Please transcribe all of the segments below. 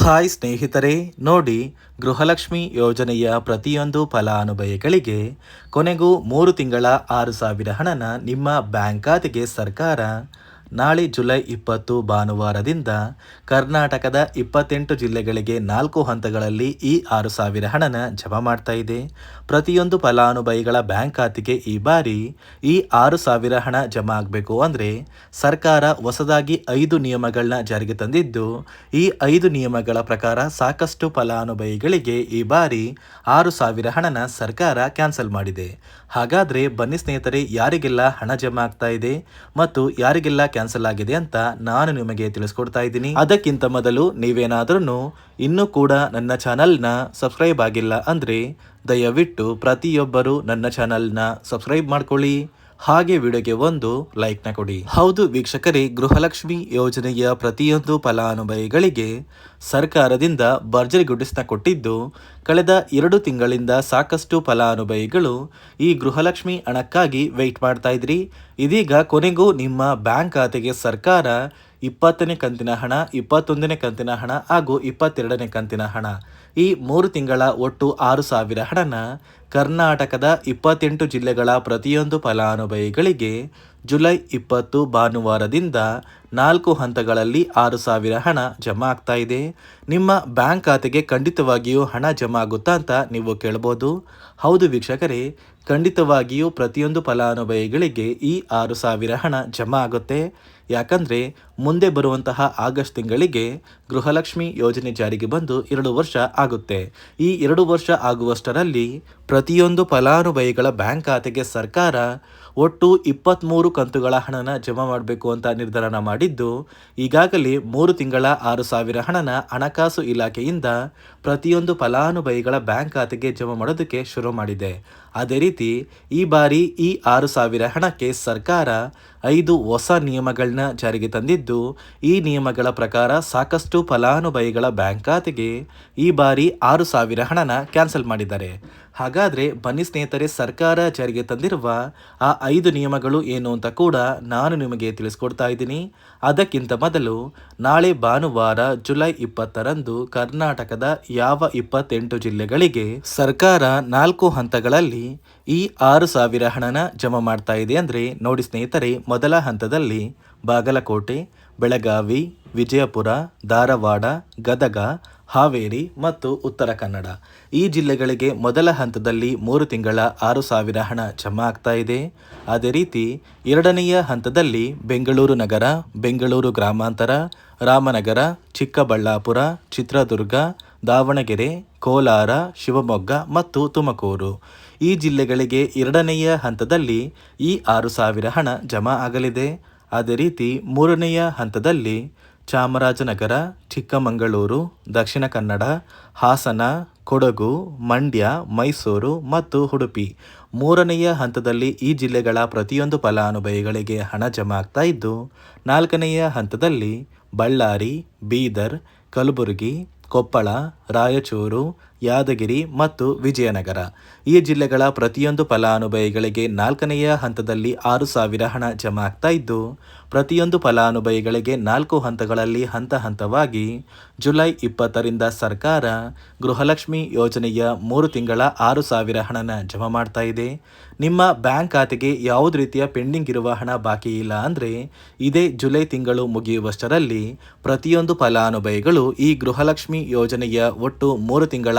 Hi ಸ್ನೇಹಿತರೆ, ನೋಡಿ ಗೃಹಲಕ್ಷ್ಮಿ ಯೋಜನೆಯ ಪ್ರತಿಯೊಂದು ಫಲಾನುಭವಿಗಳಿಗೆ ಕೊನೆಗೂ ಮೂರು ತಿಂಗಳ ಆರು ಸಾವಿರ ಹಣನ ನಿಮ್ಮ ಬ್ಯಾಂಕ್ ಖಾತೆಗೆ ಸರ್ಕಾರ ನಾಳೆ ಜುಲೈ ಇಪ್ಪತ್ತು ಭಾನುವಾರದಿಂದ ಕರ್ನಾಟಕದ ಇಪ್ಪತ್ತೆಂಟು ಜಿಲ್ಲೆಗಳಿಗೆ ನಾಲ್ಕು ಹಂತಗಳಲ್ಲಿ ಈ ಆರು ಸಾವಿರ ಹಣನ ಜಮಾ ಮಾಡ್ತಾ ಇದೆ. ಪ್ರತಿಯೊಂದು ಫಲಾನುಭವಿಗಳ ಬ್ಯಾಂಕ್ ಖಾತೆಗೆ ಈ ಬಾರಿ ಈ ಆರು ಸಾವಿರ ಹಣ ಜಮಾ ಆಗಬೇಕು ಅಂದರೆ ಸರ್ಕಾರ ಹೊಸದಾಗಿ ಐದು ನಿಯಮಗಳನ್ನ ಜಾರಿಗೆ ತಂದಿದ್ದು, ಈ ಐದು ನಿಯಮಗಳ ಪ್ರಕಾರ ಸಾಕಷ್ಟು ಫಲಾನುಭವಿಗಳಿಗೆ ಈ ಬಾರಿ ಆರು ಸಾವಿರ ಹಣನ ಸರ್ಕಾರ ಕ್ಯಾನ್ಸಲ್ ಮಾಡಿದೆ. ಹಾಗಾದರೆ ಬನ್ನಿ ಸ್ನೇಹಿತರೆ, ಯಾರಿಗೆಲ್ಲ ಹಣ ಜಮಾ ಆಗ್ತಾ ಇದೆ ಮತ್ತು ಯಾರಿಗೆಲ್ಲ ಕ್ಯಾನ್ಸಲ್ ಆಗಿದೆ ಅಂತ ನಾನು ನಿಮಗೆ ತಿಳಿಸ್ಕೊಡ್ತಾ ಇದ್ದೀನಿ. ಅದಕ್ಕಿಂತ ಮೊದಲು ನೀವೇನಾದ್ರೂ ಇನ್ನೂ ಕೂಡ ನನ್ನ ಚಾನಲ್ನ ಸಬ್ಸ್ಕ್ರೈಬ್ ಆಗಿಲ್ಲ ಅಂದ್ರೆ ದಯವಿಟ್ಟು ಪ್ರತಿಯೊಬ್ಬರು ನನ್ನ ಚಾನಲ್ನ ಸಬ್ಸ್ಕ್ರೈಬ್ ಮಾಡ್ಕೊಳ್ಳಿ. ಹಾಗೆ ವಿಡಿಯೋಗೆ ಒಂದು ಲೈಕ್ನ ಕೊಡಿ. ಹೌದು ವೀಕ್ಷಕರೇ, ಗೃಹಲಕ್ಷ್ಮಿ ಯೋಜನೆಯ ಪ್ರತಿಯೊಂದು ಫಲಾನುಭವಿಗಳಿಗೆ ಸರ್ಕಾರದಿಂದ ಭರ್ಜರಿ ಗುಡಿಸ್ನ ಕೊಟ್ಟಿದ್ದು, ಕಳೆದ ಎರಡು ತಿಂಗಳಿಂದ ಸಾಕಷ್ಟು ಫಲಾನುಭವಿಗಳು ಈ ಗೃಹಲಕ್ಷ್ಮಿ ಹಣಕ್ಕಾಗಿ ವೆಯ್ಟ್ ಮಾಡ್ತಾ ಇದ್ರಿ. ಇದೀಗ ಕೊನೆಗೂ ನಿಮ್ಮ ಬ್ಯಾಂಕ್ ಖಾತೆಗೆ ಸರ್ಕಾರ ಇಪ್ಪತ್ತನೇ ಕಂತಿನ ಹಣ, ಇಪ್ಪತ್ತೊಂದನೇ ಕಂತಿನ ಹಣ ಹಾಗೂ ಇಪ್ಪತ್ತೆರಡನೇ ಕಂತಿನ ಹಣ. ಈ ಮೂರು ತಿಂಗಳ ಒಟ್ಟು ಆರು ಸಾವಿರ ಹಣನ ಕರ್ನಾಟಕದ ಇಪ್ಪತ್ತೆಂಟು ಜಿಲ್ಲೆಗಳ ಪ್ರತಿಯೊಂದು ಫಲಾನುಭವಿಗಳಿಗೆ ಜುಲೈ ಇಪ್ಪತ್ತು ಭಾನುವಾರದಿಂದ ನಾಲ್ಕು ಹಂತಗಳಲ್ಲಿ ಆರು ಸಾವಿರ ಹಣ ಜಮಾ ಆಗ್ತಾ ಇದೆ. ನಿಮ್ಮ ಬ್ಯಾಂಕ್ ಖಾತೆಗೆ ಖಂಡಿತವಾಗಿಯೂ ಹಣ ಜಮಾ ಆಗುತ್ತಾ ಅಂತ ನೀವು ಕೇಳ್ಬೋದು. ಹೌದು ವೀಕ್ಷಕರೇ, ಖಂಡಿತವಾಗಿಯೂ ಪ್ರತಿಯೊಂದು ಫಲಾನುಭವಿಗಳಿಗೆ ಈ ಆರು ಸಾವಿರ ಹಣ ಜಮಾ ಆಗುತ್ತೆ. ಯಾಕಂದರೆ ಮುಂದೆ ಬರುವಂತಹ ಆಗಸ್ಟ್ ತಿಂಗಳಿಗೆ ಗೃಹಲಕ್ಷ್ಮಿ ಯೋಜನೆ ಜಾರಿಗೆ ಬಂದು ಎರಡು ವರ್ಷ ಆಗುತ್ತೆ. ಈ ಎರಡು ವರ್ಷ ಆಗುವಷ್ಟರಲ್ಲಿ ಪ್ರತಿಯೊಂದು ಫಲಾನುಭವಿಗಳ ಬ್ಯಾಂಕ್ ಖಾತೆಗೆ ಸರ್ಕಾರ ಒಟ್ಟು ಇಪ್ಪತ್ತ್ಮೂರು ಕಂತುಗಳ ಹಣನ ಜಮಾ ಮಾಡಬೇಕು ಅಂತ ನಿರ್ಧಾರ ಮಾಡಿದ್ದು, ಈಗಾಗಲೇ ಮೂರು ತಿಂಗಳ ಆರು ಸಾವಿರ ಹಣನ ಹಣಕಾಸು ಇಲಾಖೆಯಿಂದ ಪ್ರತಿಯೊಂದು ಫಲಾನುಭವಿಗಳ ಬ್ಯಾಂಕ್ ಖಾತೆಗೆ ಜಮಾ ಮಾಡೋದಕ್ಕೆ ಶುರು ಮಾಡಿದೆ. ಅದೇ ರೀತಿ ಈ ಬಾರಿ ಈ ಆರು ಸಾವಿರ ಹಣಕ್ಕೆ ಸರ್ಕಾರ ಐದು ಹೊಸ ನಿಯಮಗಳನ್ನ ಜಾರಿಗೆ ತಂದಿದ್ದು, ಈ ನಿಯಮಗಳ ಪ್ರಕಾರ ಸಾಕಷ್ಟು ಫಲಾನುಭವಿಗಳ ಬ್ಯಾಂಕ್ ಖಾತೆಗೆ ಈ ಬಾರಿ ಆರು ಸಾವಿರ ಹಣನ ಕ್ಯಾನ್ಸಲ್ ಮಾಡಿದ್ದಾರೆ. ಹಾಗಾದರೆ ಬನ್ನಿ ಸ್ನೇಹಿತರೆ, ಸರ್ಕಾರ ಜಾರಿಗೆ ತಂದಿರುವ ಆ ಐದು ನಿಯಮಗಳು ಏನು ಅಂತ ಕೂಡ ನಾನು ನಿಮಗೆ ತಿಳಿಸ್ಕೊಡ್ತಾ ಇದ್ದೀನಿ. ಅದಕ್ಕಿಂತ ಮೊದಲು ನಾಳೆ ಭಾನುವಾರ ಜುಲೈ ಇಪ್ಪತ್ತರಂದು ಕರ್ನಾಟಕದ ಯಾವ ಇಪ್ಪತ್ತೆಂಟು ಜಿಲ್ಲೆಗಳಿಗೆ ಸರ್ಕಾರ ನಾಲ್ಕು ಹಂತಗಳಲ್ಲಿ ಈ ಆರು ಸಾವಿರ ಹಣನ ಜಮಾ ಮಾಡ್ತಾ ಇದೆ ಅಂದರೆ ನೋಡಿ ಸ್ನೇಹಿತರೆ, ಮೊದಲ ಹಂತದಲ್ಲಿ ಬಾಗಲಕೋಟೆ, ಬೆಳಗಾವಿ, ವಿಜಯಪುರ, ಧಾರವಾಡ, ಗದಗ, ಹಾವೇರಿ ಮತ್ತು ಉತ್ತರ ಕನ್ನಡ. ಈ ಜಿಲ್ಲೆಗಳಿಗೆ ಮೊದಲ ಹಂತದಲ್ಲಿ ಮೂರು ತಿಂಗಳ ಆರು ಸಾವಿರ ಹಣ ಜಮಾ ಆಗ್ತಾ ಇದೆ. ಅದೇ ರೀತಿ ಎರಡನೆಯ ಹಂತದಲ್ಲಿ ಬೆಂಗಳೂರು ನಗರ, ಬೆಂಗಳೂರು ಗ್ರಾಮಾಂತರ, ರಾಮನಗರ, ಚಿಕ್ಕಬಳ್ಳಾಪುರ, ಚಿತ್ರದುರ್ಗ ದಾವಣಗೆರೆ, ಕೋಲಾರ, ಶಿವಮೊಗ್ಗ ಮತ್ತು ತುಮಕೂರು. ಈ ಜಿಲ್ಲೆಗಳಿಗೆ ಎರಡನೆಯ ಹಂತದಲ್ಲಿ ಈ ಆರು ಸಾವಿರ ಹಣ ಜಮಾ ಆಗಲಿದೆ. ಅದೇ ರೀತಿ ಮೂರನೆಯ ಹಂತದಲ್ಲಿ ಚಾಮರಾಜನಗರ, ಚಿಕ್ಕಮಗಳೂರು, ದಕ್ಷಿಣ ಕನ್ನಡ, ಹಾಸನ, ಕೊಡಗು, ಮಂಡ್ಯ, ಮೈಸೂರು ಮತ್ತು ಉಡುಪಿ. ಮೂರನೆಯ ಹಂತದಲ್ಲಿ ಈ ಜಿಲ್ಲೆಗಳ ಪ್ರತಿಯೊಂದು ಫಲಾನುಭವಿಗಳಿಗೆ ಹಣ ಜಮಾ ಆಗ್ತಾ ಇದ್ದು, ನಾಲ್ಕನೆಯ ಹಂತದಲ್ಲಿ ಬಳ್ಳಾರಿ, ಬೀದರ್, ಕಲಬುರಗಿ ಕೊಪ್ಪಳ ರಾಯಚೂರು ಯಾದಗಿರಿ ಮತ್ತು ವಿಜಯನಗರ. ಈ ಜಿಲ್ಲೆಗಳ ಪ್ರತಿಯೊಂದು ಫಲಾನುಭವಿಗಳಿಗೆ ನಾಲ್ಕನೆಯ ಹಂತದಲ್ಲಿ ಆರು ಸಾವಿರ ಹಣ ಜಮಾ ಆಗ್ತಾ ಇದ್ದು, ಪ್ರತಿಯೊಂದು ಫಲಾನುಭವಿಗಳಿಗೆ ನಾಲ್ಕು ಹಂತಗಳಲ್ಲಿ ಹಂತ ಹಂತವಾಗಿ ಜುಲೈ ಇಪ್ಪತ್ತರಿಂದ ಸರ್ಕಾರ ಗೃಹಲಕ್ಷ್ಮಿ ಯೋಜನೆಯ ಮೂರು ತಿಂಗಳ ಆರು ಸಾವಿರ ಹಣನ ಜಮಾ ಮಾಡ್ತಾ ಇದೆ. ನಿಮ್ಮ ಬ್ಯಾಂಕ್ ಖಾತೆಗೆ ಯಾವುದೇ ರೀತಿಯ ಪೆಂಡಿಂಗ್ ಇರುವ ಹಣ ಬಾಕಿ ಇಲ್ಲ ಅಂದರೆ, ಇದೇ ಜುಲೈ ತಿಂಗಳು ಮುಗಿಯುವಷ್ಟರಲ್ಲಿ ಪ್ರತಿಯೊಂದು ಫಲಾನುಭವಿಗಳು ಈ ಗೃಹಲಕ್ಷ್ಮಿ ಯೋಜನೆಯ ಒಟ್ಟು ಮೂರು ತಿಂಗಳ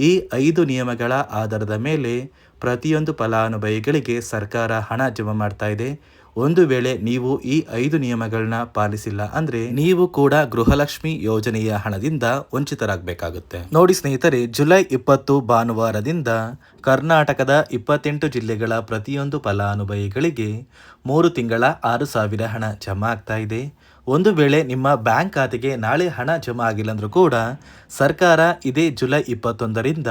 ಈ ಐದು ನಿಯಮಗಳ ಆಧಾರದ ಮೇಲೆ ಪ್ರತಿಯೊಂದು ಫಲಾನುಭವಿಗಳಿಗೆ ಸರ್ಕಾರ ಹಣ ಜಮಾ ಮಾಡ್ತಾ ಇದೆ. ಒಂದು ವೇಳೆ ನೀವು ಈ ಐದು ನಿಯಮಗಳನ್ನ ಪಾಲಿಸಿಲ್ಲ ಅಂದ್ರೆ ನೀವು ಕೂಡ ಗೃಹಲಕ್ಷ್ಮಿ ಯೋಜನೆಯ ಹಣದಿಂದ ವಂಚಿತರಾಗಬೇಕಾಗುತ್ತೆ. ನೋಡಿ ಸ್ನೇಹಿತರೆ, ಜುಲೈ ಇಪ್ಪತ್ತು ಭಾನುವಾರದಿಂದ ಕರ್ನಾಟಕದ ಇಪ್ಪತ್ತೆಂಟು ಜಿಲ್ಲೆಗಳ ಪ್ರತಿಯೊಂದು ಫಲಾನುಭವಿಗಳಿಗೆ ಮೂರು ತಿಂಗಳ ಆರು ಸಾವಿರ ಹಣ ಜಮಾ ಆಗ್ತಾ ಇದೆ. ಒಂದು ವೇಳೆ ನಿಮ್ಮ ಬ್ಯಾಂಕ್ ಖಾತೆಗೆ ನಾಳೆ ಹಣ ಜಮಾ ಆಗಿಲ್ಲ ಅಂದರೂ ಕೂಡ ಸರ್ಕಾರ ಇದೇ ಜುಲೈ ಇಪ್ಪತ್ತೊಂದರಿಂದ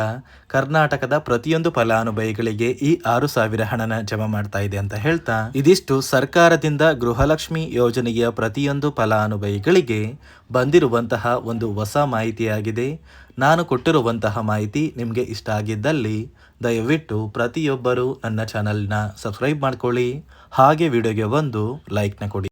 ಕರ್ನಾಟಕದ ಪ್ರತಿಯೊಂದು ಫಲಾನುಭವಿಗಳಿಗೆ ಈ ಆರು ಸಾವಿರ ಹಣನ ಜಮಾ ಮಾಡ್ತಾ ಇದೆ ಅಂತ ಹೇಳ್ತಾ, ಇದಿಷ್ಟು ಸರ್ಕಾರದಿಂದ ಗೃಹಲಕ್ಷ್ಮಿ ಯೋಜನೆಯ ಪ್ರತಿಯೊಂದು ಫಲಾನುಭವಿಗಳಿಗೆ ಬಂದಿರುವಂತಹ ಒಂದು ಹೊಸ ಮಾಹಿತಿಯಾಗಿದೆ. ನಾನು ಕೊಟ್ಟಿರುವಂತಹ ಮಾಹಿತಿ ನಿಮಗೆ ಇಷ್ಟ ಆಗಿದ್ದಲ್ಲಿ ದಯವಿಟ್ಟು ಪ್ರತಿಯೊಬ್ಬರು ನನ್ನ ಚಾನಲ್ನ ಸಬ್ಸ್ಕ್ರೈಬ್ ಮಾಡ್ಕೊಳ್ಳಿ. ಹಾಗೆ ವಿಡಿಯೋಗೆ ಒಂದು ಲೈಕ್ನ ಕೊಡಿ.